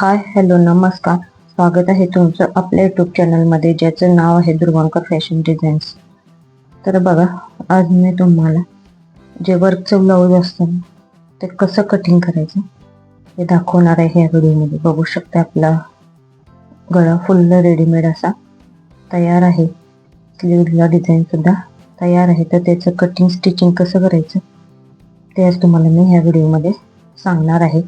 Hi hello नमस्कार. स्वागत आहे तुमचं आपल्या युट्यूब चॅनलमध्ये ज्याचं नाव आहे दुर्वांकर फॅशन डिझाईन्स तर बघा आज मी तुम्हाला जे वर्कचं ब्लाऊज असतं ते कसं कटिंग करायचं हे दाखवणार आहे ह्या व्हिडिओमध्ये. बघू शकता आपला गळा फुल्ल रेडीमेड असा तयार आहे. स्लीवला डिझाईनसुद्धा तयार आहे. तर त्याचं कटिंग स्टिचिंग कसं करायचं ते आज तुम्हाला मी ह्या व्हिडिओमध्ये सांगणार आहे.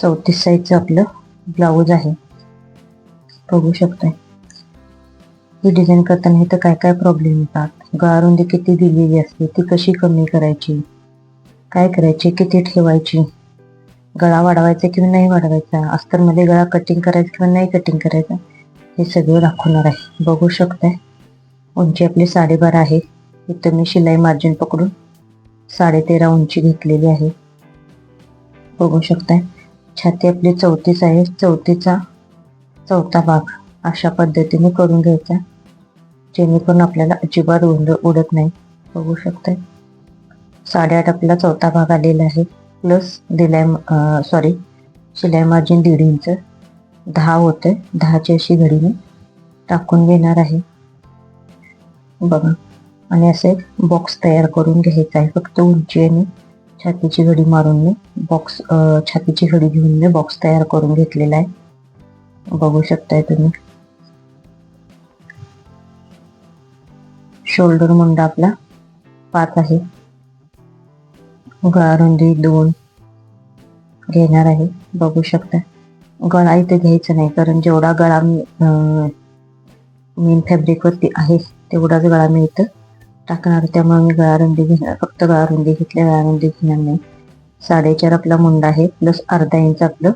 चौतीस साईजचं आपलं ब्लाऊज आहे. बघू शकताय. ही डिझाईन करताना इथं काय काय प्रॉब्लेम येतात? गळारुंदी किती दिलेली असते? ती कशी कमी करायची? काय करायची? किती ठेवायची? गळा वाढवायचा किंवा नाही वाढवायचा? अस्तरमध्ये गळा कटिंग करायचा किंवा नाही कटिंग करायचा? हे सगळं दाखवणार आहे. बघू शकताय. उंची आपली साडेबारा आहे. इथं मी शिलाई मार्जिन पकडून साडेतेरा उंची घेतलेली आहे. बघू शकताय. छाती आपली चौतीस आहे. चौथीचा चौथा भाग अशा पद्धतीने करून घ्यायचा. जेणेकरून आपल्याला अजिबात उड उडत नाही. बघू शकते साडेआठ आपला चौथा भाग आलेला आहे. प्लस दिलाय सॉरी शिलाई मार्जिन दीड इंच. दहा होते दहाची अशी घडीने टाकून घेणार आहे. बघा. आणि असे बॉक्स तयार करून घ्यायचा आहे. फक्त उंची आणि छातीची घडी मारून मी बॉक्स छातीची घडी घेऊन मी बॉक्स तयार करून घेतलेला आहे. बघू शकताय तुम्ही. शोल्डर मुंडा आपला पाच आहे. गळारुंदी दोन घेणार आहे. बघू शकता गळा इथे घ्यायचा नाही कारण जेवढा गळा मेन फॅब्रिकवरती आहे तेवढाच गळा मी इथं टाकणार त्यामुळे मी गळारुंदी घेणार फक्त गळारुंदी घेतल्या गळारुंदी घेणार नाही साडेचार आपला मुंडा आहे प्लस अर्धा इंच आपलं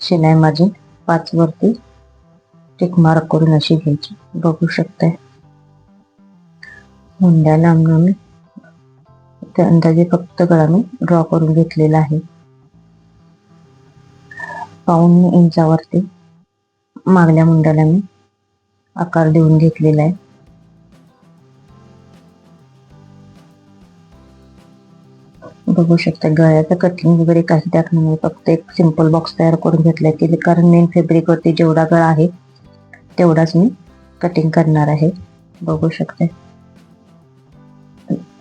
शिलाई मार्जिन पाच वरती टिक मार्क करून अशी घ्यायची बघू शकताय मुंड्याला आम्ही मी त्या अंदाजे फक्त गळा मी ड्रॉ करून घेतलेला आहे पाऊन इंचावरती मागल्या मुंड्याला मी आकार देऊन घेतलेला आहे. बघू शकता. गळ्याचं कटिंग वगैरे काही टाकणार नाही फक्त एक सिंपल बॉक्स तयार करून घेतलाय की कारण मेन फेब्रिकवरती जेवढा गळा आहे तेवढाच मी कटिंग करणार आहे. बघू शकते.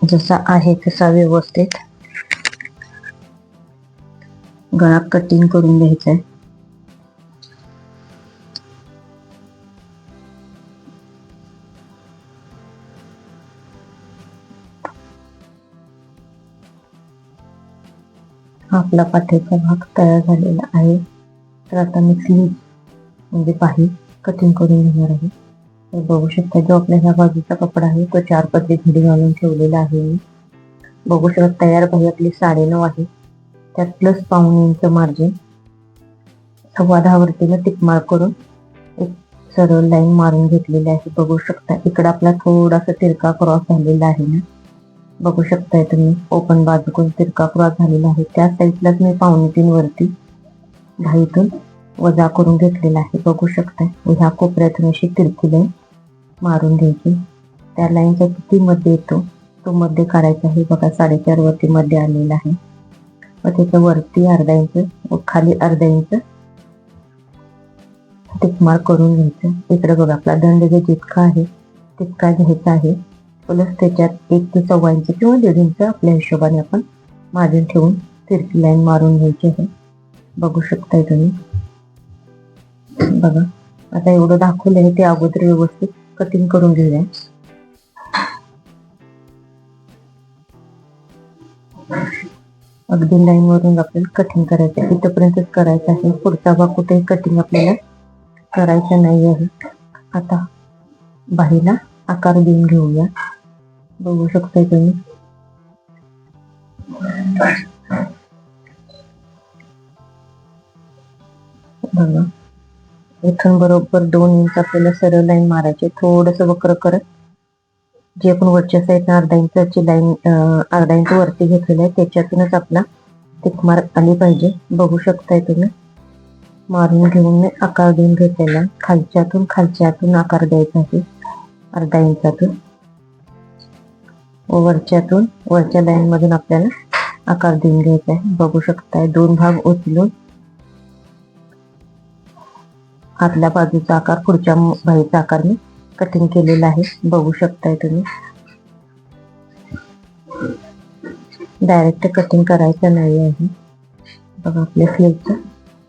जसा आहे तसा व्यवस्थित गळा कटिंग करून घ्यायचा आहे आपला पाठीचा भाग तयार झालेला आहे. तर आता मी स्लीव म्हणजे बाही कटिंग करून घेणार आहे. तर बघू शकता जो आपल्या ह्या बाजूचा कपडा आहे तो चार पदरी घडी घालून ठेवलेला आहे मी. बघू शकता तयार बाही आपली साडेनऊ आहे. त्यात प्लस पाऊन इंच मार्जिन सव्वा दहावरतीला वरतीनं करून एक सरळ लाईन मारून घेतलेली आहे. बघू शकता इकडं आपला थोडासा तिरका क्रॉस झालेला आहे ना. बघू शकताय तुम्ही. ओपन बाजूकडून तिरका क्रॉस झालेला आहे. त्या साईडलाच मी पावणे तीन वरती घाईतून वजा करून घेतलेला आहे. बघू शकताय. ह्या कोपऱ्यातून अशी तिरकी लाईन मारून घ्यायची. त्या लाईनच्या किती मध्ये येतो तो मध्ये काढायचा आहे. बघा साडेचार वरती मध्ये आलेला आहे. व त्याच्या वरती अर्धा इंच व खाली अर्धा इंच टिकमार करून घ्यायचं. इकडे बघा आपला दंड जो जितका आहे तितका घ्यायचा आहे. प्लस त्याच्यात एक ते सव्वा इंच किंवा दीड इंच आपल्या हिशोबाने आपण मार्जिन ठेवून तिरकी लाईन मारून घ्यायची आहे. बघू शकताय तुम्ही. बघा आता एवढं दाखवलं आहे ते अगोदर व्यवस्थित कटिंग करून घेऊया. अगदी लाईन वरून आपल्याला कटिंग करायचं आहे. इथपर्यंतच करायचं आहे. पुढचा भाग कुठेही कटिंग आपल्याला करायचं नाही आहे आता बाहीला आकार देऊन घेऊया. बघू शकताय तुम्ही. बघा. इथून बरोबर दोन इंच आपल्याला सरळ लाईन मारायची थोडस वक्र करत. जे आपण वरच्या साईडनं अर्धा इंचाची लाईन अर्धा इंच वरती घेतलेली आहे त्याच्यातूनच आपला टिक मार्क आली पाहिजे. बघू शकताय तुम्ही. मारून घेऊन मी आकार देऊन घेतलेला खालच्यातून खालच्यातून आकार द्यायचा आहे. अर्धा इंचातून वरच्यातून वरच्या लाईन मधून आपल्याला आकार देऊन घ्यायचा आहे. बघू शकताय दोन भाग उचलून आतल्या बाजूचा आकार पुढच्या बाईचा आकार मी कटिंग केलेला आहे. बघू शकताय तुम्ही. डायरेक्ट कटिंग करायचं नाही आहे. बघा आपल्या स्लीवचं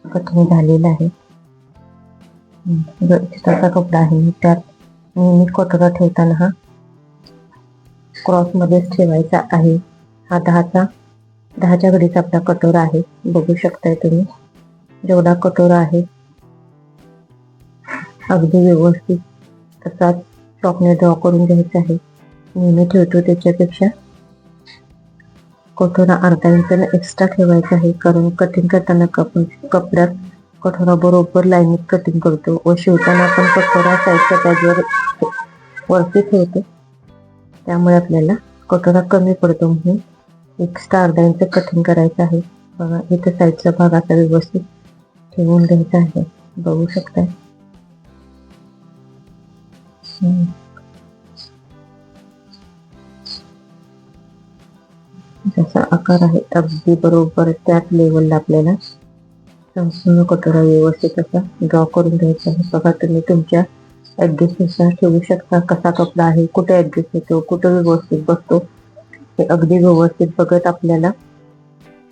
कटिंग झालेलं आहे. कपडा आहे त्यात नेहमी कटोरा ठेवताना हा क्रॉस मध्येच ठेवायचा आहे. हा दहाचा दहाच्या घडीचा आपला कटोरा आहे. बघू शकताय तुम्ही. जेवढा कटोरा आहे. अगदी व्यवस्थित. तसाच चॉकने ड्रॉ करून घ्यायचा आहे. नेहमी ठेवतो त्याच्यापेक्षा. कठोरा अर्धा इंचानं एक्स्ट्रा ठेवायचा आहे. कारण कटिंग करताना कप कपड्यात कठोरा बरोबर लाईनीत कटिंग करतो. व शिवताना आपण कठोरा साईडच्या त्याच्यावर वरती ठेवतो. त्यामुळे आपल्याला कटोरा कमी पडतो म्हणून एक्स्ट्रा अर्धा इंच कटिंग करायचं आहे. बघा इथे साईडचा भाग असा व्यवस्थित ठेवून द्यायचा आहे. बघू शकताय. जसा आकार आहे अगदी बरोबर त्याच लेवलला आपल्याला संपूर्ण कटोरा व्यवस्थित असा ड्रॉ करून घ्यायचा आहे. बघा तुम्ही तुमच्या ऍडजस्टनुसार ठेवू शकता. कसा कपडा आहे कुठे ऍड्रेस होतो कुठे व्यवस्थित बसतो हे अगदी व्यवस्थित बघत आपल्याला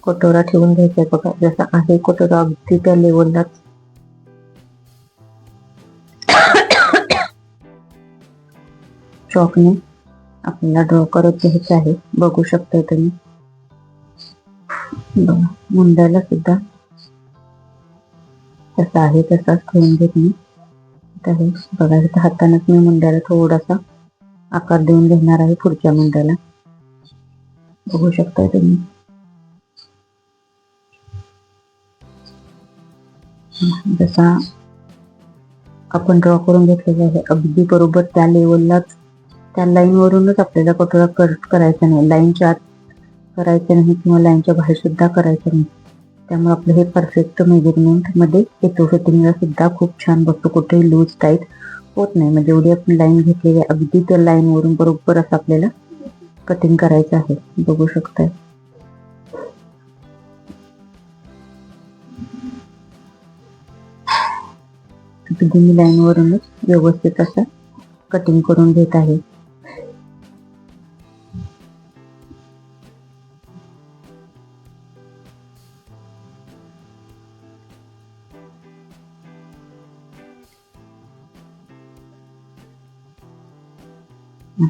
कटोरा ठेवून घ्यायचा आहे बघा. जसा आहे कटोरा अगदी त्या लेवललाच चॉकने आपल्याला ड्रॉ करत घ्यायचं आहे. बघू शकताय तुम्ही. बघा मुंड्याला सुद्धा तसा आहे तसाच ठेवून घेत मी. आता बघा इथं हातानेच मी मुंड्याला थोडासा आकार देऊन घेणार आहे पुढच्या मुंड्याला. बघू शकताय तुम्ही. जसा आपण ड्रॉ करून घेतलेला आहे अगदी बरोबर त्या लेवललाच त्या लाईन वरूनच आपल्याला कटोरा कट करायचा नाही. लाईनच्या आत करायचं नाही किंवा लाईनच्या बाहेर सुद्धा करायचं नाही. त्यामुळे आपलं हे परफेक्ट मेजरमेंटमध्ये येतो. फिटिंगला सुद्धा खूप छान बसतो कुठेही लूज टाईट होत नाही. म्हणजे एवढी आपण लाईन घेतलेली आहे. अगदी त्या लाईन वरून बरोबर असं आपल्याला कटिंग करायचं आहे. बघू शकताय. अगदी मी लाईन वरूनच व्यवस्थित असं कटिंग करून घेत आहे.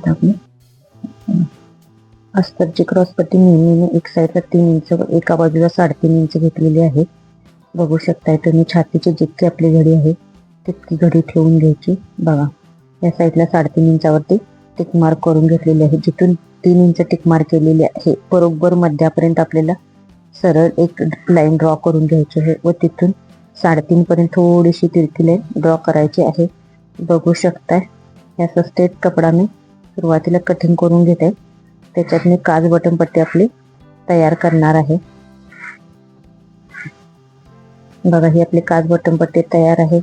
आता अस्तरची क्रॉसपट्टी नेहमी एक साईडला तीन इंच व एका बाजूला साडेतीन इंच घेतलेली आहे. बघू शकताय तुम्ही छातीची जितकी आपली घडी आहे तितकी घडी ठेवून घ्यायची. बघा या साईडला साडेतीन इंचावरती टिक मार्क करून घेतलेली आहे. जिथून तीन इंच टिक मार्क केलेली आहे बरोबर मध्यापर्यंत आपल्याला सरळ एक लाईन ड्रॉ करून घ्यायची आहे व तिथून साडेतीन पर्यंत थोडीशी तिरकी लाईन ड्रॉ करायची आहे. बघू शकताय याचा स्टेट कपडा मी सुरुवातीला कटिंग करून घेते. त्याच्यात मी काज बटन पट्टी आपली तयार करणार आहे. बघा ही आपली काज बटन पट्टी तयार आहे.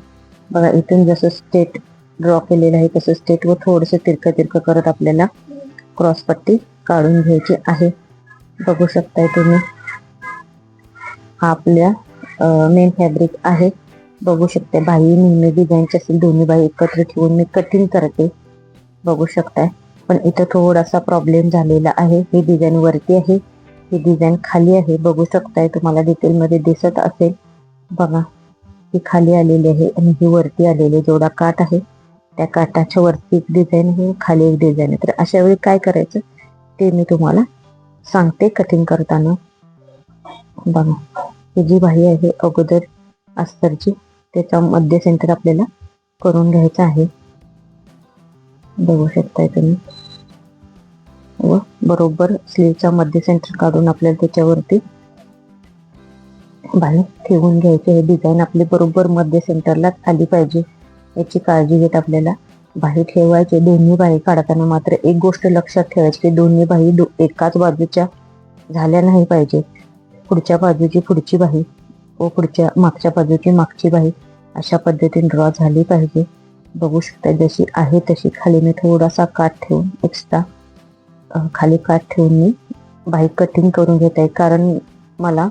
बघा इथून जसं स्टेट ड्रॉ केलेलं आहे तसं स्टेट व थोडंसं तिरकं तिरकं करत आपल्याला क्रॉस पट्टी काढून घ्यायची आहे. बघू शकताय तुम्ही. हा आपल्या मेन फॅब्रिक आहे. बघू शकते बाही नेहमी डिझाईनची असेल दोन्ही बाही एकत्र ठेवून मी कटिंग करते. बघू शकताय. पण इथं थोडासा प्रॉब्लेम झालेला आहे. ही डिझाईन वरती आहे. ही डिझाईन खाली आहे. बघू शकताय तुम्हाला डिटेलमध्ये दिसत असेल. बघा ही खाली आलेली आहे आणि ही वरती आलेली जेवढा काठ आहे. त्या काठाच्या वरती एक डिझाईन आहे खाली एक डिझाईन आहे. तर अशा वेळी काय करायचं? ते मी तुम्हाला सांगते कटिंग करताना. बघा ही जी बाही आहे अगोदर अस्तरची त्याचा मध्य सेंटर आपल्याला करून घ्यायचं आहे. बघू शकताय तुम्ही. व बरोबर स्लीवचा मध्य सेंटर काढून आपल्याला त्याच्यावरती बाहेर ठेवून घ्यायचे. हे डिझाईन आपली बरोबर मध्य सेंटरलाच आली पाहिजे. याची काळजी घेत आपल्याला बाही ठेवायचे. दोन्ही बाही काढताना मात्र एक गोष्ट लक्षात ठेवायची की दोन्ही बाही दो- एकाच बाजूच्या झाल्या नाही पाहिजे. पुढच्या बाजूची पुढची बाही व पुढच्या मागच्या बाजूची मागची बाही अशा पद्धतीने ड्रॉ झाली पाहिजे. बघू शकता जशी आहे तशी. खाली मी थोडासा काठ ठेवून एक्स्ट्रा खाली काठ ठेवून मी बाही कटिंग करून घेत आहे. कारण मला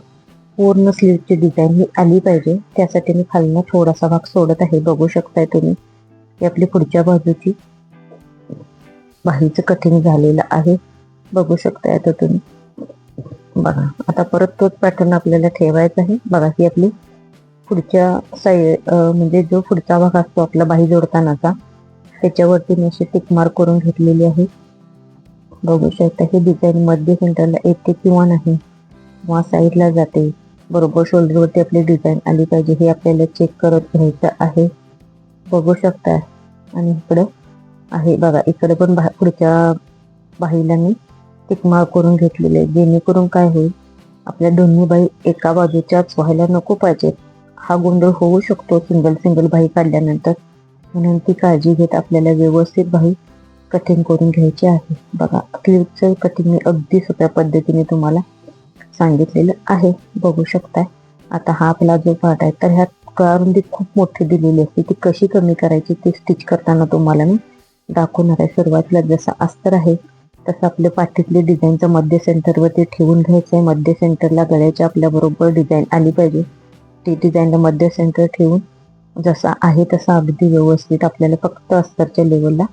पूर्ण स्लीवची डिझाईन ही आली पाहिजे. त्यासाठी मी खालनं थोडासा भाग सोडत आहे. बघू शकताय तुम्ही. ही आपली पुढच्या बाजूची बाहीचं कटिंग झालेलं आहे. बघू शकताय आता तुम्ही. बघा आता परत तोच पॅटर्न आपल्याला ठेवायचा आहे. बघा ही आपली पुढच्या साईड म्हणजे जो पुढचा भाग असतो आपला बाही जोडतानाचा त्याच्यावरती मी अशी टिकमार करून घेतलेली आहे. बघू शकता ही डिझाईन मध्य सेंटरला येते किंवा नाही. किंवा साईडला जाते. बरोबर शोल्डरवरती आपली डिझाईन आली पाहिजे हे आपल्याला चेक करत घ्यायचं आहे. बघू शकता. आणि इकडं आहे बघा इकडे पण बा पुढच्या बाहीला मी टिकमा करून घेतलेले आहे. जेणेकरून काय होईल आपल्या दोन्ही बाई एका बाजूच्याच व्हायला नको पाहिजेत. हा गोंधळ होऊ शकतो सिंगल सिंगल बाही काढल्यानंतर. म्हणून ती काळजी घेत आपल्याला व्यवस्थित बाही कटिंग करून घ्यायची आहे. बघा क्लिपचं कटिंग मी अगदी सोप्या पद्धतीने तुम्हाला सांगितलेलं आहे. बघू शकताय. आता हा आपला जो पार्ट आहे तर ह्यात कळारुंदी खूप मोठी दिलेली असते. ती कशी कमी करायची ती स्टिच करताना तुम्हाला मी दाखवणार आहे. सुरुवातीला जसं अस्तर आहे तसं आपल्या पाठीतली डिझाईनचं मध्य सेंटरवरती ठेवून घ्यायचं आहे. मध्य सेंटरला गळ्याच्या आपल्याबरोबर डिझाईन आली पाहिजे. ती डिझाईनला मध्य सेंटर ठेवून जसा आहे तसा अगदी व्यवस्थित आपल्याला फक्त अस्तरच्या लेवलला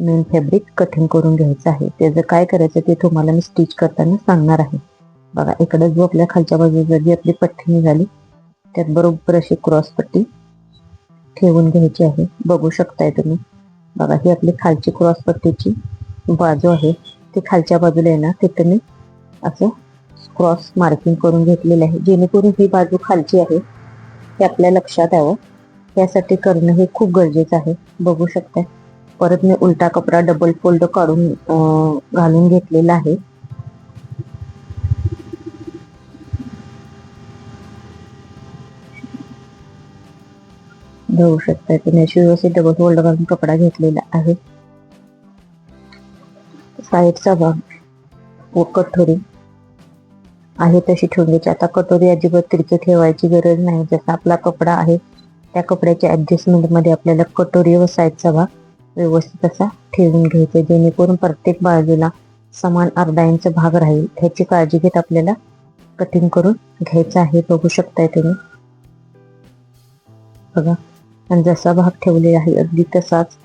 मेन फॅब्रिक कटिंग करून घ्यायचं आहे. त्याचं काय करायचं ते तुम्हाला मी स्टिच करताना सांगणार आहे. बघा इकडे जो आपल्या खालच्या बाजूला जी आपली पट्टी निघाली त्यात बरोबर अशी क्रॉस पट्टी ठेवून घ्यायची आहे. बघू शकताय तुम्ही. बघा ही आपली खालची क्रॉस पट्टीची बाजू आहे. ती खालच्या बाजूला आहे ना तिथं मी असं क्रॉस मार्किंग करून घेतलेलं आहे. जेणेकरून ही बाजू खालची आहे हे आपल्या लक्षात यावं. यासाठी करणं हे खूप गरजेचं आहे. बघू शकताय. परत मी उलटा कपडा डबल फोल्ड काढून घालून घेतलेला आहे. बघू शकता तुम्ही अशी व्यवस्थित डबल फोल्ड घालून कपडा घेतलेला आहे. साईडचा भाग व कटोरी आहे तशी ठेवून आता कटोरी अजिबात तिरकी ठेवायची गरज नाही. जसा आपला कपडा आहे त्या कपड्याच्या ऍडजस्टमेंटमध्ये आपल्याला कटोरी व साईडचा भाग व्यवस्थित असा ठेवून घ्यायचा जेणेकरून प्रत्येक बाजूला समान अर्धा इंच भाग राहील. ह्याची काळजी घेत आपल्याला कटिंग करून घ्यायचं आहे. बघू शकताय तुम्ही. बघा आणि जसा भाग ठेवलेला आहे अगदी तसाच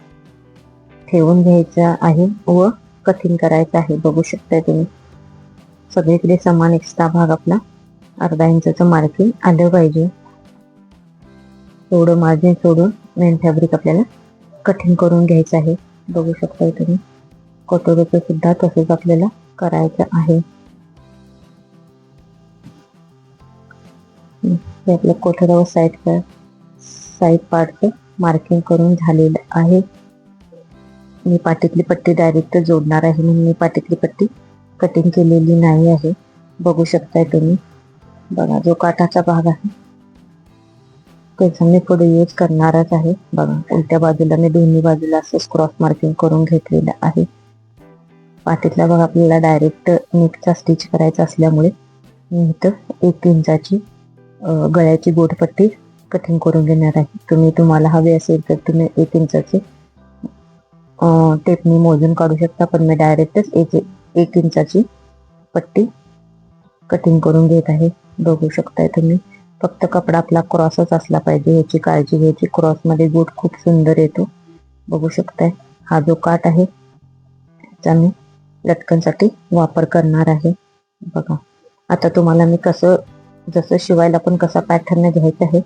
ठेवून घ्यायचा आहे व कटिंग करायचं आहे. बघू शकताय तुम्ही. सगळीकडे समान एक्स्ट्रा भाग आपला अर्धा इंचाचं मार्किंग आलं पाहिजे. एवढं मार्जिन सोडून मेन फॅब्रिक आपल्याला कठीण करून घ्यायचं आहे. बघू शकताय तुम्ही. कटोऱ्याचं सुद्धा तसंच आपल्याला करायचं आहे. आपल्या आपलं कोठरा व साईड साईड पार्टचं मार्किंग करून झालेलं आहे. मी पाटीतली पट्टी डायरेक्ट जोडणार आहे म्हणून मी पाटीतली पट्टी कटिंग केलेली नाही आहे. बघू शकताय तुम्ही. बघा जो काठाचा भाग आहे त्याचा मी पुढे यूज करणारच आहे. बघा उलट्या बाजूला मी दोन्ही बाजूला असं क्रॉस मार्किंग करून घेतलेलं आहे. पाठीतला बघा आपल्याला डायरेक्ट नीटचा स्टिच करायचा असल्यामुळे मी इथं एक इंचाची गळ्याची गोटपट्टी कटिंग करून घेणार आहे. तुम्ही तुम्हाला हवे असेल तर तुम्ही एक इंचाचे टेपनी मोजून काढू शकता पण मी डायरेक्टच एक एक इंचाची पट्टी कटिंग करून घेत आहे. बघू शकताय तुम्ही. फक्त कपडा आपला क्रॉसच असला पाहिजे. याची काळजी घ्यायची. क्रॉसमध्ये गुट खूप सुंदर येतो. बघू शकताय. हा जो काट आहे त्याचा मी लटकनसाठी वापर करणार आहे. बघा. आता तुम्हाला मी कसं जसं शिवायला पण कसा पॅटर्न घ्यायचा आहे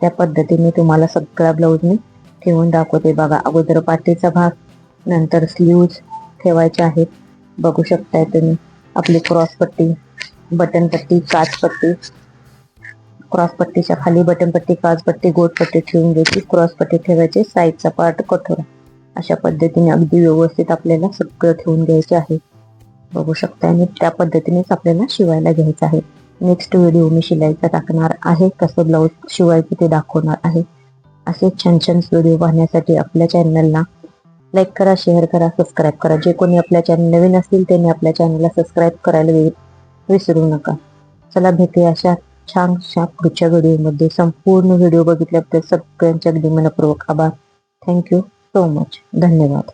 त्या पद्धतीने तुम्हाला सगळा ब्लाऊज मी ठेवून दाखवते. बघा अगोदर पाठीचा भाग नंतर स्लीव्ज ठेवायचे आहेत. बघू शकताय तुम्ही. आपली क्रॉसपट्टी बटनपट्टी बटन पट्टी क्रॉस पट्टीच्या खाली बटन पट्टी काच पट्टी गोट पट्टी ठेवून घ्यायची. क्रॉस पट्टी ठेवायची साईडचा पार्ट कठोरा. अशा पद्धतीने अगदी व्यवस्थित आपल्याला सगळं ठेवून घ्यायचे आहे. बघू शकता आणि त्या पद्धतीनेच आपल्याला शिवायला घ्यायचं आहे. नेक्स्ट व्हिडिओ मी शिलाईचा टाकणार आहे कसं ब्लाऊज शिवायचं ते दाखवणार आहे. असे छान छान व्हिडिओ पाहण्यासाठी आपल्या चॅनलला लाईक करा शेअर करा सबस्क्राईब करा. जे कोणी आपल्या चॅनल नवीन असतील त्यांनी आपल्या चॅनलला सबस्क्राईब करायला विसरू नका. चला भेटूया अशा छानशा पुढच्या व्हिडिओमध्ये संपूर्ण व्हिडिओ बघितल्याबद्दल सगळ्यांचे अगदी मनपूर्वक आभार. थँक्यू सो मच धन्यवाद.